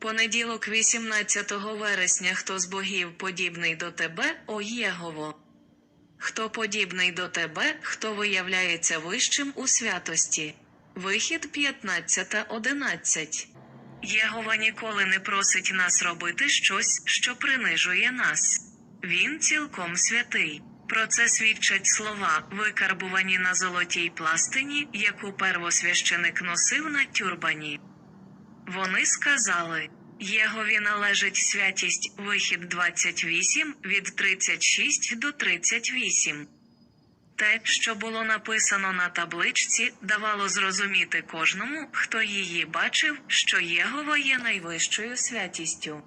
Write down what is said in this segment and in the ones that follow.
Понеділок 18 вересня хто з богів подібний до тебе, о Єгово? Хто подібний до тебе, хто виявляється вищим у святості? Вихід 15.11 Єгова ніколи не просить нас робити щось, що принижує нас. Він цілком святий. Про це свідчать слова, викарбувані на золотій пластині, яку первосвященик носив на тюрбані. Вони сказали: Єгові належить святість, вихід 28 від 36 до 38. Те, що було написано на табличці, давало зрозуміти кожному, хто її бачив, що Єгова є найвищою святістю.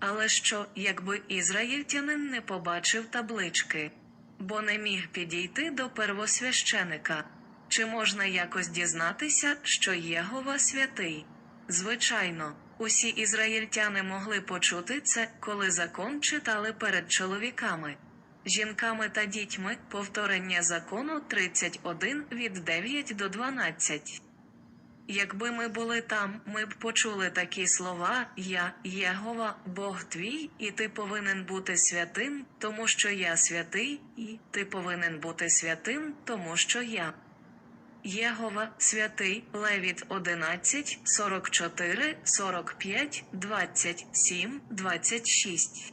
Але що, якби ізраїльтянин не побачив таблички, бо не міг підійти до первосвященика? Чи можна якось дізнатися, що Єгова святий? Звичайно, усі ізраїльтяни могли почути це, коли закон читали перед чоловіками, жінками та дітьми повторення закону 31 від 9 до 12. Якби ми були там, ми б почули такі слова: Я, Єгова, Бог твій, і ти повинен бути святим, тому що я святий, і ти повинен бути святим, тому що я. Єгова, святий, Левіт 11, 44, 45, 27, 26.